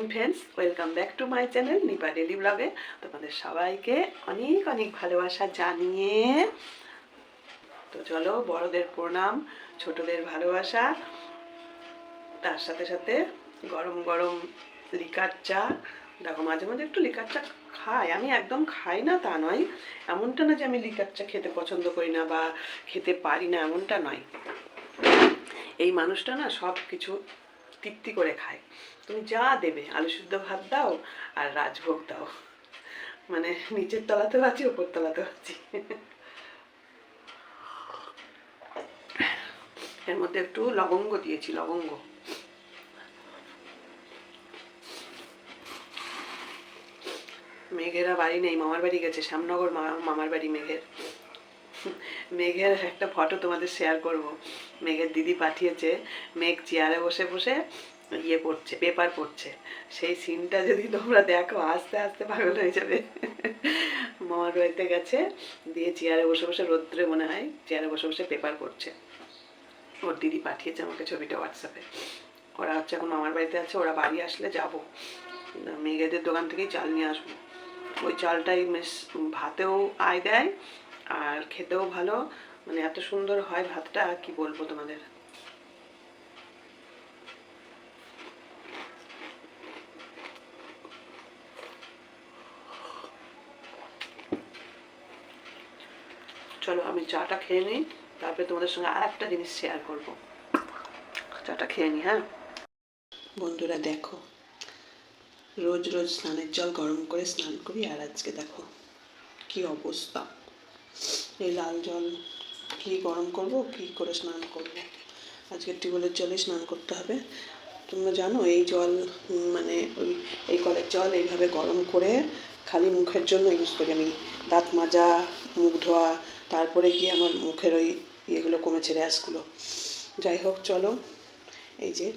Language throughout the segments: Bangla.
Morning friends welcome back to my channel Nipa daily ব্লগে তোমাদের সবাইকে অনেক অনেক ভালোবাসা জানিয়ে। তো চলো, বড়দের প্রণাম, ছোটদের ভালোবাসা। তার সাথে সাথে গরম গরম লিকার চা। দেখো, মাঝে মাঝে একটু লিকার চা খাই। আমি একদম খাই না, তা নয়। এমনটা না যে আমি লিকার চা খেতে পছন্দ করি না বা খেতে পারি না, এমনটা নয়। এই মানুষটা না সব কিছু তৃপ্তি করে খায়। তুমি যা দেবে, আলু সিদ্ধ ভাত দাও আর রাজভোগ দাও। মানে নিচের তলাতেও আছি ওপর তলাতেও আছি এর মধ্যে একটু লবঙ্গ দিয়েছি, লবঙ্গ। মেঘেরা বাড়ি নেই, মামার বাড়ি গেছে, শ্যামনগর মামার বাড়ি মেঘের। মেঘের একটা ফটো তোমাদের শেয়ার করব। মেঘের দিদি পাঠিয়েছে, মেঘ চেয়ারে বসে বসে ইয়ে পড়ছে পেপার পড়ছে। সেই সিনটা যদি তোমরা দেখো, আস্তে আস্তে পাগল হয়ে যাবে। মামার বাড়িতে গেছে, দিয়ে চেয়ারে বসে বসে রোদ্রে মনে হয় চেয়ারে বসে বসে পেপার পড়ছে। ওর দিদি পাঠিয়েছে আমাকে ছবিটা হোয়াটসঅ্যাপে ওরা হচ্ছে এখন মামার বাড়িতে আছে, ওরা বাড়ি আসলে যাব। মেঘেদের দোকান থেকেই চাল নিয়ে আসব। ওই চালটাই বেশ ভাতেও আয় দেয়, আর খেতেও ভালো মানে এত সুন্দর হয় ভাতটা কি বলব তোমাদের? চলো আমি চাটা খেয়ে নিই, তারপরে তোমাদের সঙ্গে আর একটা জিনিস শেয়ার করব। চাটা খেয়ে নিই হ্যাঁ? বন্ধুরা দেখো, রোজ রোজ স্নানের জল গরম করে স্নান করি, আর আজকে দেখো কি অবস্থা। এই লাল জল কি গরম করব, কি করে স্নান করব? আজকে টিউবওয়েলের জলে স্নান করতে হবে। তোমরা জানো, এই জল মানে ওই, এই কলের জল এইভাবে গরম করে খালি মুখের জন্য ইউজ করি আমি। দাঁত মাজা, মুখ ধোয়া, তারপরে গিয়ে আমার মুখের ওই ইয়েগুলো কমেছে, র্যাশগুলো। যাই হোক, চলো। এই যে,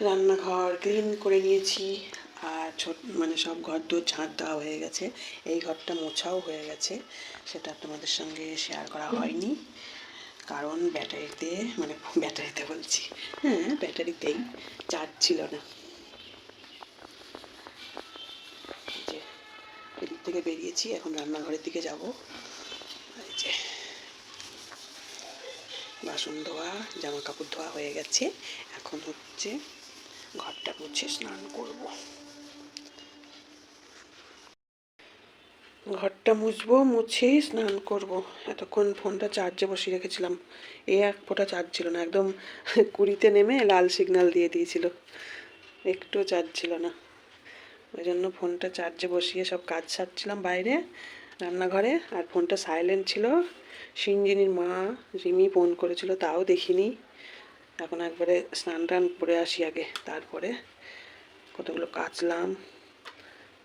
রান্নাঘর ক্লিন করে নিয়েছি। আর ছোট মানে সব ঘর দোর ঝাঁট দেওয়া হয়ে গেছে। এই ঘরটা মোছাও হয়ে গেছে। সেটা তোমাদের সঙ্গে শেয়ার করা হয়নি। কারণ ব্যাটারিতে মানে ব্যাটারিতে বলছি হ্যাঁ ব্যাটারিতেই চার্জ ছিল না। এদিক থেকে বেরিয়েছি, এখন রান্নাঘরের দিকে যাব। এই যে, বাসন ধোয়া জামা কাপড় ধোয়া হয়ে গেছে। এখন হচ্ছে ঘরটা মুছে স্নান করব। ঘরটা মুছবো মুছেই স্নান করব। এতক্ষণ ফোনটা চার্জে বসিয়ে রেখেছিলাম। এ এক ফোঁটা চার্জ ছিল না, একদম কুড়িতে নেমে লাল সিগন্যাল দিয়ে দিয়েছিল। একটুও চার্জ ছিল না। ওই জন্য ফোনটা চার্জে বসিয়ে সব কাজ সারছিলাম বাইরে, রান্নাঘরে, আর ফোনটা সাইলেন্ট ছিল। সিঞ্জিনির মা রিমি ফোন করেছিল, তাও দেখিনি। এখন একবারে স্নান টান করে আসি আগে, তারপরে কতগুলো কাচলাম।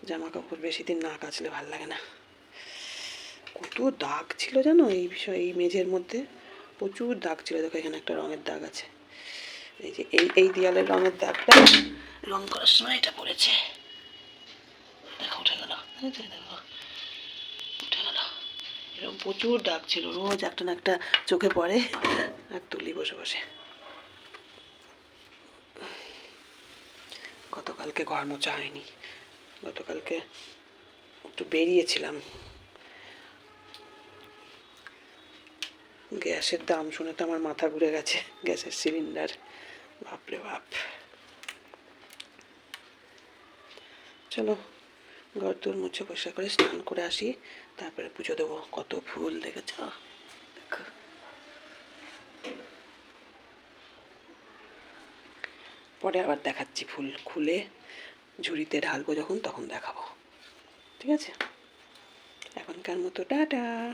জামা কাপড় বেশি দিন না কাচলে ভালো লাগে না। কত দাগ ছিল জানো এই বিষয়, এই মেঝের মধ্যে? প্রচুর দাগ ছিল। দেখো এখানে একটা রঙের দাগ আছে। এই যে এই এই দেয়ালের রঙের দাগটা রং করার সময় এটা পড়েছে। দেখো, উঠে গেল। দেখো, উঠে গেল। এরকম প্রচুর দাগ ছিল। রোজ একটা না একটা চোখে পড়ে আর তুলি বসে বসে। গতকালকে ঘর মোছা হয়নি। গতকালকে একটু বেরিয়েছিলাম। গ্যাসের দাম শুনে তো আমার মাথা ঘুরে গেছে, গ্যাসের সিলিন্ডার। বাপরে বাপ। চলো, ঘর তোর মুছে পয়সা করে স্নান করে আসি, তারপরে পুজো দেবো। কত ফুল দেখেছ? পরে আবার দেখাচ্ছি ফুল খুলে। ঝুড়িতে ঢালবো যখন, তখন দেখাবো। ঠিক আছে? এখনকার মতো টাটা।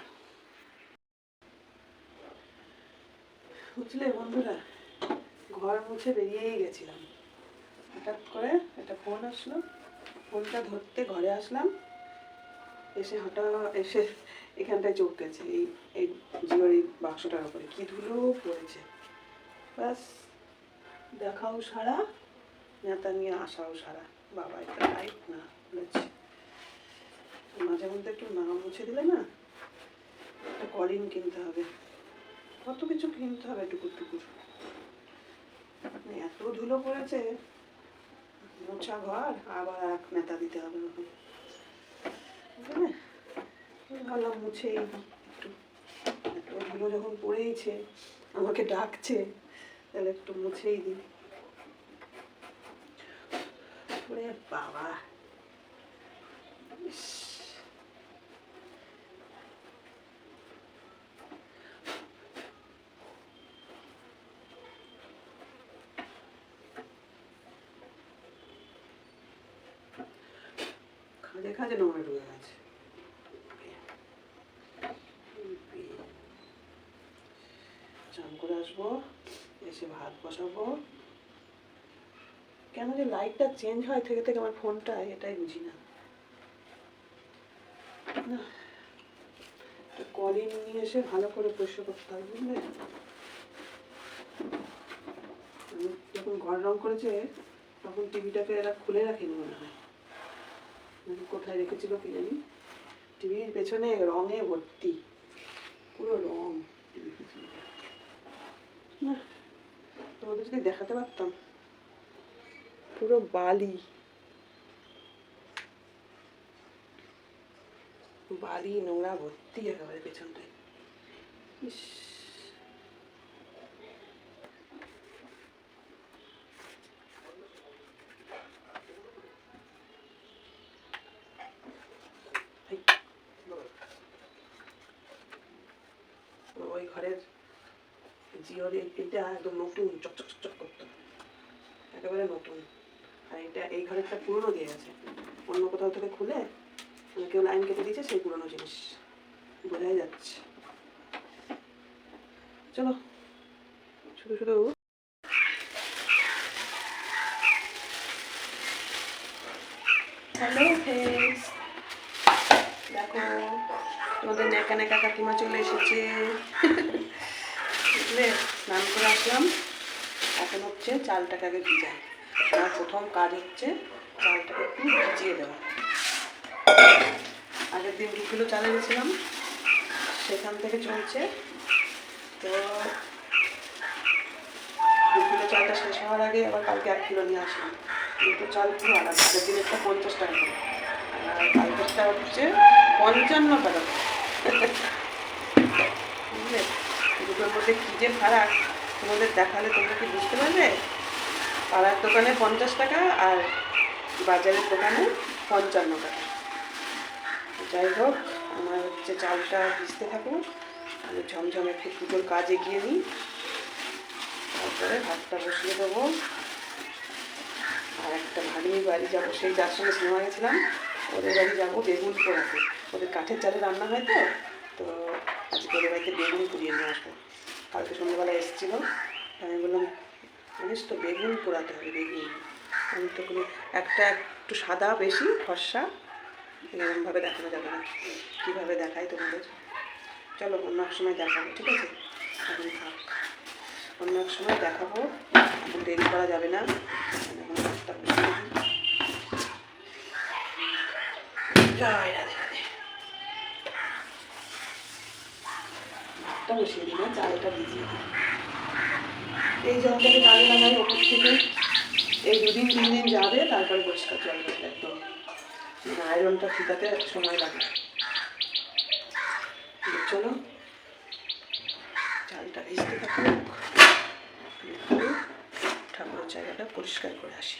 বুঝলে বন্ধুরা, ঘর মুছে বেরিয়েই গেছিলাম। হঠাৎ করে একটা ফোন আসলো। ফোনটা ধরতে ঘরে আসলাম। এসে হঠাৎ এসে এখানটায় চোখ গেছে। এই এই জিওর এই বাক্সটার উপরে। কি ধুলো পড়েছে। ব্যাস, দেখাও সারা নেতা নিয়ে আসাও সারা। বাবা, এটা লাইট না বলেছে মাঝে মধ্যে একটু না মুছে দিলে না, একটা কলিন কিনতে হবে। কত কিছু কিনতে হবে টুকুর টুকুর মানে এত ধুলো পড়েছে, মোছা ঘর, আবার এক নেতা দিতে হবে ওখানে ভাবলাম মুছে একটু। একটু ধুলো যখন পড়েইছে, আমাকে ডাকছে, তাহলে একটু মুছেই দিই। ওরে বাবা। খাঁজে খাঁজে নোংরা ঢুকে গেছে চান করে আসব এসে ভাত বসাবো কেন যে লাইটটা চেঞ্জ হয় থেকে থেকে আমার ফোনটা এটাই বুঝি না। কলিং নিয়ে এসে ভালো করে পরিষ্কার করতে হবে, বুঝলে? যখন ঘর রং করেছে, তখন টিভিটাকে এরা খুলে রাখেনি মনে হয়। কোথায় রেখেছিল কি জানি? টিভির পেছনে রঙে ভর্তি, পুরো রং। টিভির না, তোমাদের দেখাতে পারতাম। পুরো বালি। বালি, নোংরা, ভর্তি একেবারে পেছনটায়। ইস। ওই ঘরের জিওর এইটা একদম নতুন, চকচক চকচক করতো একেবারে নতুন। আর এটা এই ঘরেরটা পুরনো দিয়ে গেছে অন্য কোথাও থেকে খুলে মানে কেউ লাইন কেটে দিয়েছে, সেই পুরনো জিনিস। বোঝাই যাচ্ছে। চলো, শুধু শুধু হ্যালো ফ্রেন্ডস দেখো, তোমাদের নেকা কাকিমা চলে এসেছে। বুঝলে? করে আসলাম। এখন হচ্ছে চালটাকে আগে ভিজাই। আমার প্রথম কাজ হচ্ছে চালটাকে একটু ভিজিয়ে দেওয়া। আগের দিন দু কিলো চাল এনেছিলাম সেখান থেকে চলছে। তো দু কিলো চালটা শেষ হওয়ার আগে আবার কালকে এক কিলো নিয়ে আসলাম। দুটো চাল পুরো আলাদা, আগের দিন একটা পঞ্চাশ টাকা আর কালকেরটা হচ্ছে পঞ্চান্ন টাকা। বুঝলে? দুটোর মধ্যে কী যে ফারাক, তোমাদের দেখালে তোমরা কি বুঝতে পারবে? পাড়ার দোকানে পঞ্চাশ টাকা আর বাজারের দোকানে পঞ্চান্ন টাকা। যাই হোক, আমার হচ্ছে চালটা ভিজতে থাকুক, আমি ঝমঝম একটু পুজোর কাজ এগিয়ে নিই। তারপরে ভাতটা বসিয়ে দেবো। আর একটা ভাগ্নি বাড়ি যাব, সেই যার সঙ্গে সিনেমা গেছিলাম, ওদের বাড়ি যাব বেগুন পোড়াতে ওদের কাঠের চালে রান্না হয় তো তো আজকে ওদের বাড়িতে বেগুন পুড়িয়ে নিয়ে আসব। কালকে সন্ধ্যাবেলা এসেছিল। আমি বললাম জানিস তো বেগুন পোড়াতে হবে, বেগুন। আমি তো কোনো একটা একটু সাদা বেশি, ফর্সা। এরকমভাবে দেখানো যাবে না। কীভাবে দেখাই তোমাদের? চলো, অন্য এক সময় দেখাবো, ঠিক আছে? এখন থাক। অন্য এক সময় দেখাবো। এখন দেরি করা যাবে না। এখন দিই না চালটা ভিজিয়ে দিই এই জলটাকে কাজে লাগাই ওপর থেকে। এই দুদিন, তিন দিন যাবে, তারপরে পরিষ্কার জল একদম। মানে আয়রনটা ফিটাতে সময় লাগে। চলো, চালটা ভিজতে থাকুক। ঠাকুরের জায়গাটা পরিষ্কার করে আসি।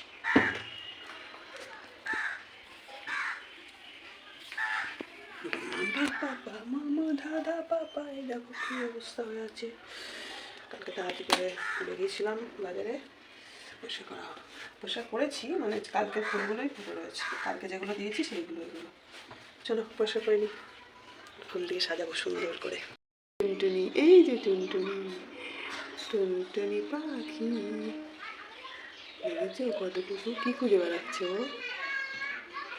মামা, দাদা, বাবা, এই দেখো কি অবস্থা হয়ে আছে। কালকে তাড়াতাড়ি করে বেরিয়েছিলাম বাজারে। পোশাক করা পোশাক করেছি মানে কালকে ফুলগুলোই ফুটে রয়েছে। কালকে যেগুলো দিয়েছি সেইগুলো এগুলো। চলো পোশাক করে নিই ফুল দিয়ে সাজাবো সুন্দর করে। টুনটুনি, এই যে টুনটুনি টুনটুনি পাখি। দেখেছ কতটুকু? কি খুঁজে বেড়াচ্ছে ও?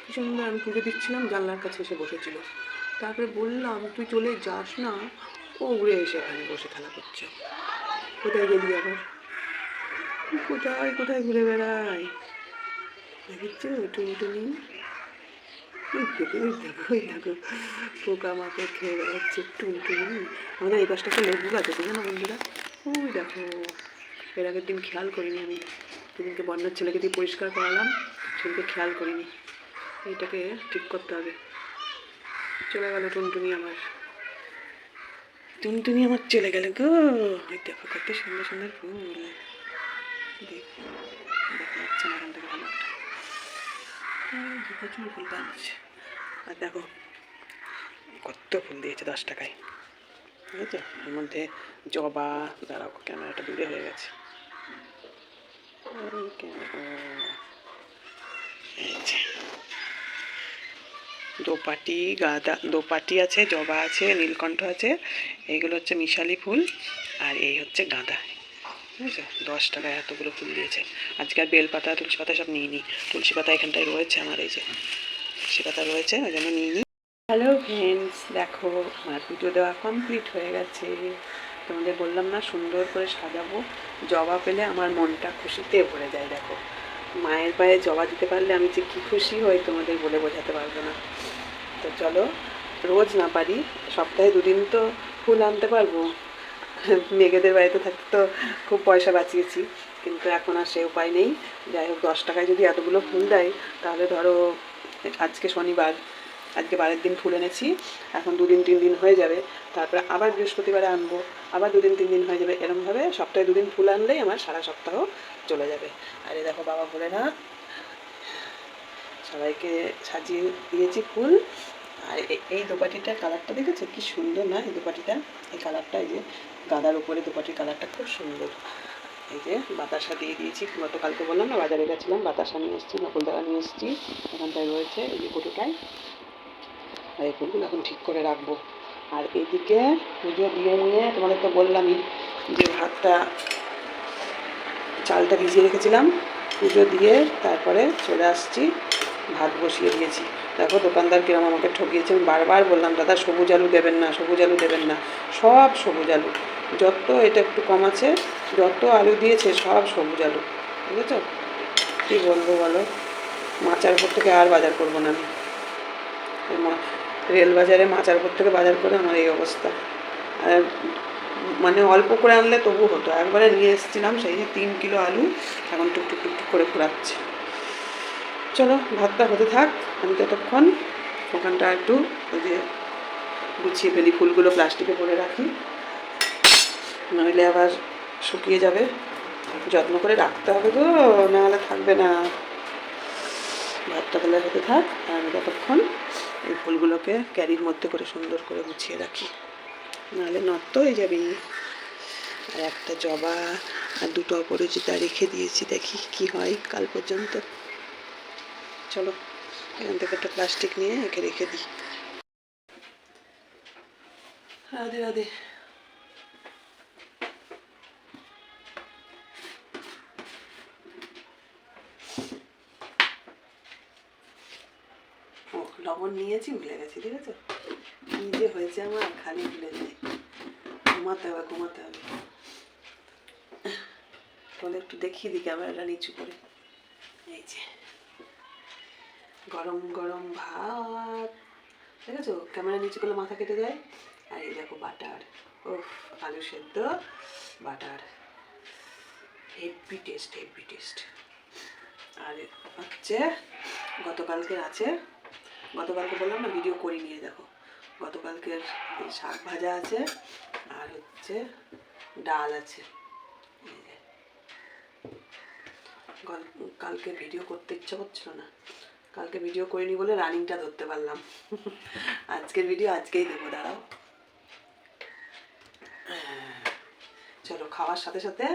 কি সুন্দর আমি পুজো দিচ্ছিলাম, জানলার কাছে এসে বসেছিল। তারপরে বললাম, তুই চলে যাস না, ও উড়ে এসে এখানে বসে খেলা করছে। কোথায় গেলি আবার? কোথায় কোথায় ঘুরে বেড়ায় দেখেছ টুনটুনি দেখো দেখো পোকা মাকড় খেয়ে বেড়াচ্ছে টুনটুনি আমাদের এই পাশটা একটা লেবু গাছ আছে, জানো বন্ধুরা? ওই দেখো। এর আগের দিন খেয়াল করিনি আমি। সেদিনকে বন্যার ছেলেকে দিয়ে পরিষ্কার করালাম। সেদিকে খেয়াল করিনি। এইটাকে ঠিক করতে হবে। চলে গেল টুনটুনি আমার টুনটুনি আমার চলে গেল গো। ওই দেখো কত সুন্দর সুন্দর ফুল। দেখ ভালো একটা প্রচুর ফুল পাচ্ছে। আর দেখো, কত ফুল দিয়েছে দশ টাকায়। বুঝেছ? এর মধ্যে জবা, দাঁড়াও, ক্যামেরাটা দূরে হয়ে গেছে। ক্যামেরা দোপাটি, গাঁদা, দোপাটি আছে, জবা আছে, নীলকণ্ঠ আছে। এইগুলো হচ্ছে মিশালি ফুল আর এই হচ্ছে গাঁদা। বুঝেছ দশ টাকায় এতগুলো ফুল দিয়েছে। আজকে আর বেলপাতা, তুলসী পাতা সব নিয়ে নিই তুলসী পাতা এখানটায় রয়েছে আমার, এই যে তুলসী পাতা রয়েছে, ওই জন্য নিয়ে নিই হ্যালো ফ্রেন্ডস দেখো, আমার পুজো দেওয়া কমপ্লিট হয়ে গেছে। তোমাদের বললাম না, সুন্দর করে সাজাবো। জবা পেলে আমার মনটা খুশিতে ভরে যায়, দেখো। মায়ের পায়ে জবা দিতে পারলে আমি যে কী খুশি হই তোমাদের বলে বোঝাতে পারব না। তো চলো, রোজ না পারি, সপ্তাহে দুদিন তো ফুল আনতে পারব। মেঘেদের বাড়িতে থাকতে তো খুব পয়সা বাঁচিয়েছি, কিন্তু এখন আর সে উপায় নেই। যাই হোক, দশ টাকায় যদি এতগুলো ফুল দেয়, তাহলে ধরো আজকে শনিবার আজকে বারের দিন ফুল এনেছি। এখন দুদিন, তিন দিন হয়ে যাবে। তারপরে আবার বৃহস্পতিবারে আনব। আবার দুদিন, তিন দিন হয়ে যাবে। এরমভাবে সপ্তাহে দুদিন ফুল আনলেই আমার সারা সপ্তাহ চলে যাবে। আর এই দেখো বাবা ভোলেনাথ সবাইকে সাজিয়ে দিয়েছি ফুল। আর এই দোপাটিটার কালারটা দেখেছ? কি সুন্দর, না? এই দোপাটিটা? এই কালারটা, এই যে গাদার উপরে দোপাটির কালারটা খুব সুন্দর। এই যে বাতাসা দিয়ে দিয়েছি। গতকালকে বললাম না, বাজারে গেছিলাম। বাতাসা নিয়ে এসেছি, নকুল দাদা নিয়ে এসেছি। এখানটায় রয়েছে এই যে কোটোটায়। এই ফুলগুলো এখন ঠিক করে রাখব। আর এদিকে পুজো দিয়ে নিয়ে তোমাদের তো বললামই যে ভাতটা, চালটা ভিজিয়ে রেখেছিলাম। পুজো দিয়ে তারপরে চলে আসছি, ভাত বসিয়ে দিয়েছি। দেখো দোকানদার কিরম আমাকে ঠকিয়েছে, আমি বারবার বললাম, দাদা, সবুজ আলু দেবেন না, সবুজ আলু দেবেন না, সব সবুজ আলু। যত এটা একটু কম আছে, যত আলু দিয়েছে, সব সবুজ আলু। বুঝেছ? কী বলব বলো? মাচার উপর থেকে আর বাজার করব না আমি। রেল বাজারে মাচার উপর থেকে বাজার করে আমার এই অবস্থা। আর মানে অল্প করে আনলে তবু হতো। একবারে নিয়ে এসেছিলাম সেই যে তিন কিলো আলু, এখন টুকটুক টুকটুক করে ফুরাচ্ছে। চলো, ভাতটা হতে থাক, আমি ততক্ষণ ওখানটা একটু ওই যে গুছিয়ে ফেলি, ফুলগুলো প্লাস্টিকে ভরে রাখি। নইলে আবার শুকিয়ে যাবে। যত্ন করে রাখতে হবে তো, নাহলে থাকবে না। ভাতটা তাহলে হতে থাক, আর আমি ততক্ষণ এই ফুলগুলোকে ক্যারির মধ্যে করে সুন্দর করে গুছিয়ে রাখি। নাহলে নষ্ট হয়ে যাবে। আর একটা জবা আর দুটো অপরাজিতা রেখে দিয়েছি, দেখি কি হয় কাল পর্যন্ত। চলো, এখান থেকে একটা প্লাস্টিক নিয়ে একে রেখে দিই। রাধে রাধে। নিয়েছি, ভুলে গেছি, ঠিক আছে? কি যে হয়েছে আমার, খালি ভুলে যাই। ঘুমাতে হবে ঘুমাতে হবে। তাহলে একটু দেখিয়ে দিই ক্যামেরাটা নিচু করে। এই যে। গরম গরম ভাত। দেখেছ ক্যামেরা নিচু করলে মাথা কেটে যায়। আর এই দেখো বাটার। ও আলু সেদ্ধ, butter. Heavy taste heavy taste. আর হচ্ছে, গতকালকের আছে গতকালকে বললাম না ভিডিও করে নিয়ে দেখো। গতকালকের শাক ভাজা আছে, আর হচ্ছে ডাল আছে। কালকে ভিডিও করতে ইচ্ছা করছিল না। কালকে ভিডিও করিনি বলে রানিংটা ধরতে পারলাম। আজকের ভিডিও আজকেই দেবো, দাঁড়াও। চলো, খাওয়ার সাথে সাথে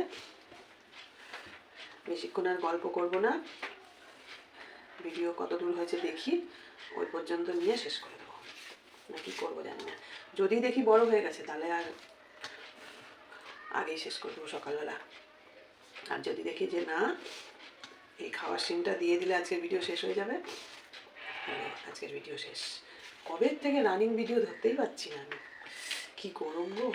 বেশিক্ষণ আর গল্প করব না। ভিডিও কত দূর হয়েছে দেখি। ওই পর্যন্ত নিয়ে শেষ করে দেবো। না কি করব জানি না। যদি দেখি বড় হয়ে গেছে, তাহলে আর আগেই শেষ করে দেবো সকালবেলা। আর যদি দেখি যে না, এই খাওয়ার সিনটা দিয়ে দিলে আজকের ভিডিও শেষ হয়ে যাবে আজকের ভিডিও শেষ। কবে থেকে রানিং ভিডিও ধরতেই পারছি না আমি। কি গরম গো?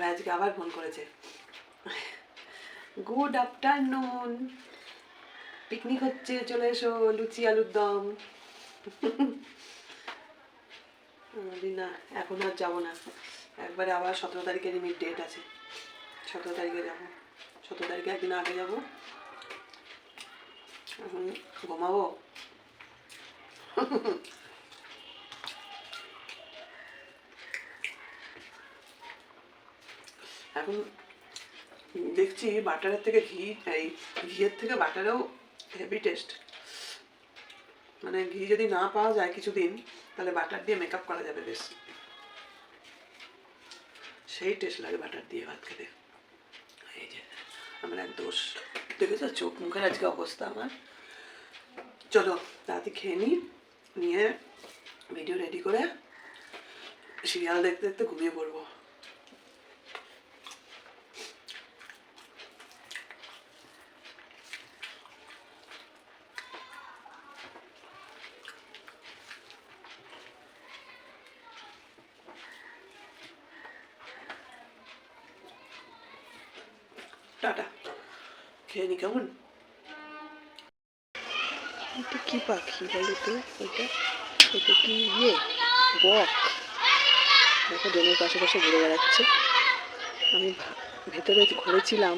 দিদিভাই আজকে আবার ফোন করেছে। Good afternoon. পিকনিক হচ্ছে, চলে এসো, লুচি, আলুর দম। না, এখন আর যাব না। একবারে আবার সতেরো তারিখে লিমিট ডেট আছে, সতেরো তারিখে যাব। সতেরো তারিখে একদিন আগে যাব। এখন ঘুমাবো? এখন দেখছি বাটারের থেকে ঘি, এই ঘিয়ের থেকে বাটারেও হেভি টেস্ট মানে ঘি যদি না পাওয়া যায় কিছুদিন, তাহলে বাটার দিয়ে মেকআপ করা যাবে বেশ। সেই টেস্ট লাগে বাটার দিয়ে ভাত খেতে। এই যে, আমার এক দোষ। দেখেছ? চোখ মুখের আজকে অবস্থা আমার। চলো, তাড়াতাড়ি খেয়ে নিই নিয়ে ভিডিও রেডি করে সিরিয়াল দেখতে দেখতে ঘুমিয়ে পড়ব। টাটা খেয়ে নি কেমন? এটা কি পাখি বলো তো? এটা এটা কি ইয়ে? বক। দেখো ড্রেনের পাশে পাশে ঘুরে বেড়াচ্ছে। আমি ভেতরে ঘরে ছিলাম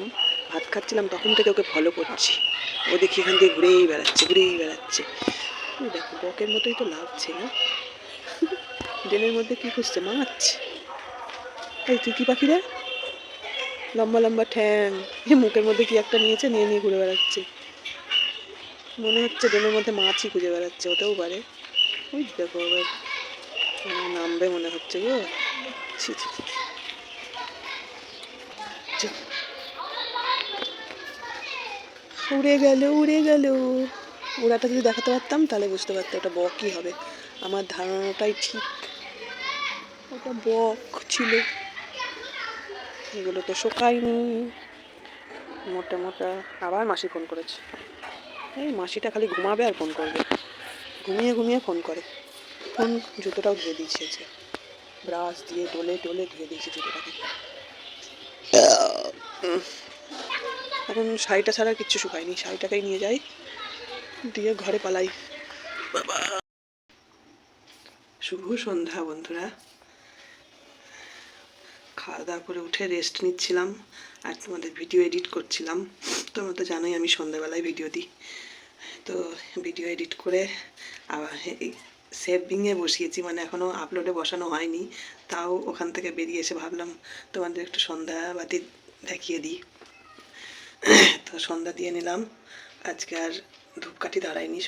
ভাত খাচ্ছিলাম, তখন থেকে ওকে ফলো করছি। ও দেখি এখান থেকে ঘুরেই বেড়াচ্ছে ঘুরেই বেড়াচ্ছে। দেখো, বকের মতোই তো লাগছে না। ড্রেনের মধ্যে কি খুঁজছে? মাছ? এই, তুই কি পাখি রে? লম্বা লম্বা ঠ্যাং। মুখের মধ্যে কি একটা নিয়েছে? নিয়ে নিয়ে ঘুরে বেড়াচ্ছে। মনে হচ্ছে ড্রেনের মধ্যে মাছই খুঁজে বেড়াচ্ছে, হতেও পারে। ওই দেখো আবার। নামবে মনে হচ্ছে গো। উড়ে গেল উড়ে গেল। ওড়াটা যদি দেখাতে পারতাম, তাহলে বুঝতে পারতাম ওটা বকই হবে। আমার ধারণাটাই ঠিক। ওটা বক ছিল। এগুলো তো শোকায়নি। মোটা মোটা আবার মাসি ফোন করেছে। এই মাসিটা খালি ঘুমাবে আর ফোন করবে। ঘুমিয়ে ঘুমিয়ে ফোন করে। ফোন জুতোটাও ধুয়ে দিয়েছে ব্রাশ দিয়ে টোলে টোলে ধুয়ে দিয়েছে জুতোটাকে। এখন শাড়িটা ছাড়া কিচ্ছু শুকায়নি। শাড়িটাকেই নিয়ে যাই। দিয়ে ঘরে পালাই। বাবা। শুভ সন্ধ্যা বন্ধুরা। খাওয়া দাওয়া করে উঠে রেস্ট নিচ্ছিলাম আর তোমাদের ভিডিও এডিট করছিলাম। তোমরা তো জানোই আমি সন্ধ্যাবেলায় ভিডিও দিই। তো ভিডিও এডিট করে আবার সেভিংয়ে বসিয়েছি মানে এখনও আপলোডে বসানো হয়নি। তাও ওখান থেকে বেরিয়ে এসে ভাবলাম তোমাদের একটু সন্ধ্যাবাতি দেখিয়ে দিই। তো সন্ধ্যা দিয়ে নিলাম। আজকে আর ধূপকাঠি ধরাইনি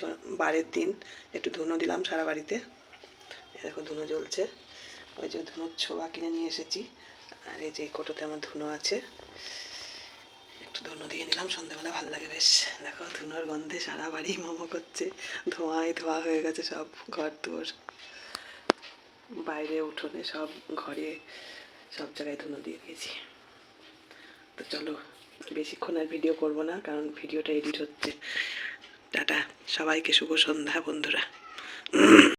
বারের দিন। একটু ধুনো দিলাম সারা বাড়িতে। দেখো ধুনো জ্বলছে। ওই যে ধুনোর ছোবা কিনে নিয়ে এসেছি। আর এই যে কোটোতে আমার ধুনো আছে। একটু ধুনো দিয়ে নিলাম, সন্ধ্যাবেলা ভালো লাগে বেশ। দেখো, ধুনোর গন্ধে সারা বাড়ি মোমো করছে। ধোঁয়ায় ধোয়া হয়ে গেছে সব ঘর তোর বাইরে উঠোনে সব ঘরে সব জায়গায় ধুনো দিয়ে দিয়েছি। তো চলো, বেশিক্ষণ আর ভিডিও করব না, কারণ ভিডিওটা এডিট হচ্ছে। টাটা, সবাইকে শুভ সন্ধ্যা বন্ধুরা।